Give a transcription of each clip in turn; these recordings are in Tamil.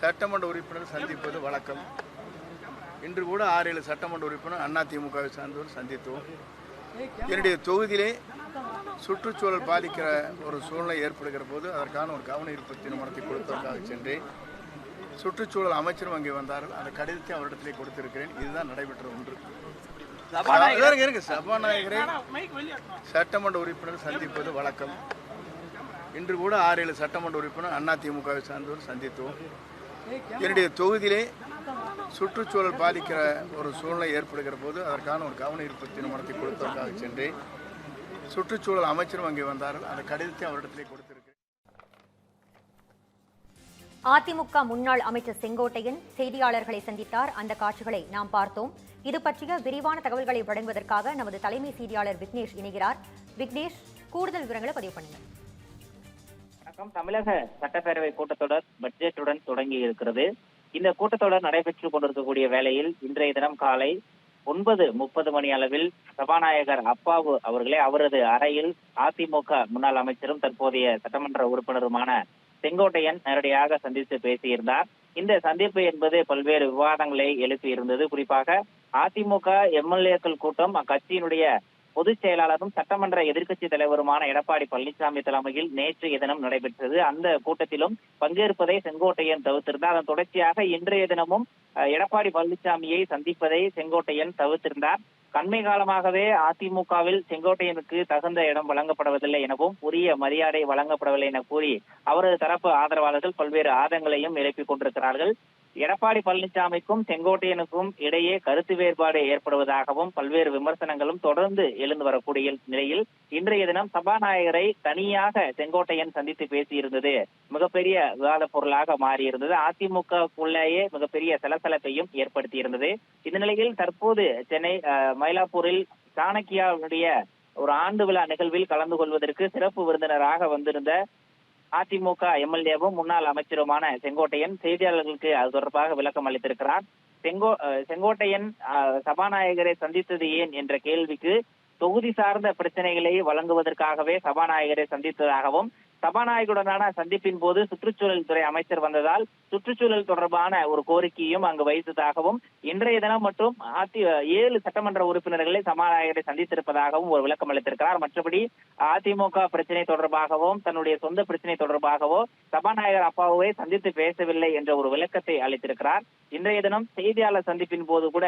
சட்டமன்ற உறுப்பினர் சந்திப்பது வழக்கம். இன்று கூட ஆறு ஏழு சட்டமன்ற உறுப்பினர் அதிமுகவை சார்ந்தவர் சந்தித்தோம். என்னுடைய தொகுதியிலே சுற்றுச்சூழல் பாதிக்கிற ஒரு சூழ்நிலை ஏற்படுகிற போது அதற்கான ஒரு கவன ஈர்ப்பு தீர்மானத்தை கொடுப்பதற்காக சென்றேன். சுற்றுச்சூழல் அமைச்சரும் அங்கே வந்தார்கள். அந்த கடிதத்தை அவரிடத்திலே கொடுத்திருக்கிறேன். இதுதான் நடைபெற்ற ஒன்று. சபாநாயகரை. சட்டமன்ற உறுப்பினர் சந்திப்பது வழக்கம். இன்று கூட ஆறு ஏழு சட்டமன்ற உறுப்பினர் அதிமுகவை சார்ந்தவர் சந்தித்தோம். என்னுடைய தொகுதியிலே சுற்றுச்சூழல் பாதிக்கிற ஒரு சூழ்நிலை ஏற்படுகிற போது அதற்கான ஒரு கவன ஈர்ப்பு தீர்மானத்தை கொடுத்ததற்காக சென்றேன். சுற்றுச்சூழல் அமைச்சரும் அங்கே வந்தார்கள். அந்த கடிதத்தை அவரிடத்திலே கொடுத்திருக்கிறேன். அதிமுக முன்னாள் அமைச்சர் செங்கோட்டையன் செய்தியாளர்களை சந்தித்தார். அந்த காட்சிகளை நாம் பார்த்தோம். இது பற்றிய விரிவான தகவல்களை வழங்குவதற்காக நமது தலைமை செய்தியாளர் விக்னேஷ் இணைகிறார். விக்னேஷ் கூடுதல் விவரங்களை பதிவு பண்ணுங்கள். வணக்கம். தமிழக சட்டப்பேரவை கூட்டத்தொடர் பட்ஜெட்டுடன் தொடங்கி இருக்கிறது. இந்த கூட்டத்தொடர் நடைபெற்றுக் கொண்டிருக்கக்கூடிய வேளையில் இன்றைய தினம் காலை ஒன்பது முப்பது மணி அளவில் சபாநாயகர் அப்பாவு அவர்களே அவரது அறையில் அதிமுக முன்னாள் அமைச்சரும் தற்போதைய சட்டமன்ற உறுப்பினருமான செங்கோட்டையன் நேரடியாக சந்தித்து பேசியிருந்தார். இந்த சந்திப்பு என்பது பல்வேறு விவாதங்களை எழுப்பி இருந்தது குறிப்பாக அதிமுக எம்எல்ஏக்கள் கூட்டம் அக்கட்சியினுடைய பொதுச் செயலாளரும் சட்டமன்ற எதிர்க்கட்சி தலைவருமான எடப்பாடி பழனிசாமி தலைமையில் நேற்று தினம் நடைபெற்றது. அந்த கூட்டத்திலும் பங்கேற்பதை செங்கோட்டையன் தவிர்த்திருந்தார். அதன் தொடர்ச்சியாக இன்றைய தினமும் எடப்பாடி பழனிசாமியை சந்திப்பதை செங்கோட்டையன் தவிர்த்திருந்தார். கண்மை காலமாகவே அதிமுகவில் செங்கோட்டையனுக்கு தகுந்த இடம் வழங்கப்படுவதில்லை எனவும் உரிய மரியாதை வழங்கப்படவில்லை என கூறி அவரது தரப்பு ஆதரவாளர்கள் பல்வேறு ஆதங்களையும் எழுப்பிக் கொண்டிருக்கிறார்கள். எடப்பாடி பழனிசாமிக்கும் செங்கோட்டையனுக்கும் இடையே கருத்து வேறுபாடு ஏற்படுவதாகவும் பல்வேறு விமர்சனங்களும் தொடர்ந்து எழுந்து வரக்கூடிய நிலையில் இன்றைய தினம் சபாநாயகரை தனியாக செங்கோட்டையன் சந்தித்து பேசியிருந்தது. மிகப்பெரிய விவாத பொருளாக மாறியிருந்தது. அதிமுகக்குள்ளேயே மிகப்பெரிய சலசலப்பையும் ஏற்படுத்தியிருந்தது. இந்த நிலையில் தற்போது சென்னை அஹ், மயிலாப்பூரில் சாணக்கியாவுடைய ஒரு ஆண்டு விழா நிகழ்வில் கலந்து கொள்வதற்கு சிறப்பு விருந்தினராக வந்திருந்த அதிமுக எம்எல்ஏவும் முன்னாள் அமைச்சருமான செங்கோட்டையன் செய்தியாளர்களுக்கு அது தொடர்பாக விளக்கம் அளித்திருக்கிறார். செங்கோ அஹ் செங்கோட்டையன் சபாநாயகரை சந்தித்தது ஏன் என்ற கேள்விக்கு தொகுதி சார்ந்த பிரச்சனைகளை வழங்குவதற்காகவே சபாநாயகரை சந்தித்ததாகவும் சபாநாயகருடனான சந்திப்பின் போது சுற்றுச்சூழல் துறை அமைச்சர் வந்ததால் சுற்றுச்சூழல் தொடர்பான ஒரு கோரிக்கையும் அங்கு வைத்ததாகவும் இன்றைய தினம் மற்றும் அதி ஏழு சட்டமன்ற உறுப்பினர்களை சபாநாயகரை சந்தித்திருப்பதாகவும் ஒரு விளக்கம் அளித்திருக்கிறார். மற்றபடி அதிமுக பிரச்சனை தொடர்பாகவும் தன்னுடைய சொந்த பிரச்சனை தொடர்பாகவோ சபாநாயகர் அப்பாவை சந்தித்து பேசவில்லை என்ற ஒரு விளக்கத்தை அளித்திருக்கிறார். இன்றைய தினம் செய்தியாளர் சந்திப்பின் போது கூட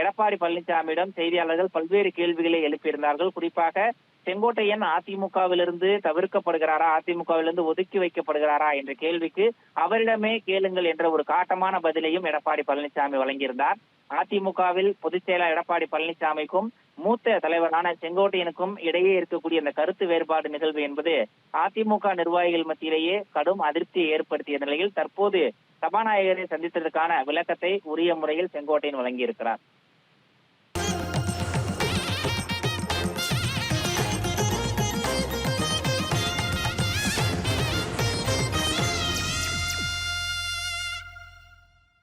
எடப்பாடி பழனிசாமியிடம் செய்தியாளர்கள் பல்வேறு கேள்விகளை எழுப்பியிருந்தார்கள். குறிப்பாக செங்கோட்டையன் அதிமுகவிலிருந்து தவிர்க்கப்படுகிறாரா? அதிமுகவிலிருந்து ஒதுக்கி வைக்கப்படுகிறாரா என்ற கேள்விக்கு அவரிடமே கேளுங்கள் என்ற ஒரு காட்டமான பதிலையும் எடப்பாடி பழனிசாமி வழங்கியிருந்தார். அதிமுகவில் பொதுச் எடப்பாடி பழனிசாமிக்கும் மூத்த தலைவரான செங்கோட்டையனுக்கும் இடையே இருக்கக்கூடிய இந்த கருத்து வேறுபாடு நிகழ்வு என்பது அதிமுக நிர்வாகிகள் மத்தியிலேயே கடும் அதிருப்தியை ஏற்படுத்திய நிலையில் தற்போது சபாநாயகரை சந்தித்ததற்கான விளக்கத்தை உரிய முறையில் செங்கோட்டையன் வழங்கியிருக்கிறார்.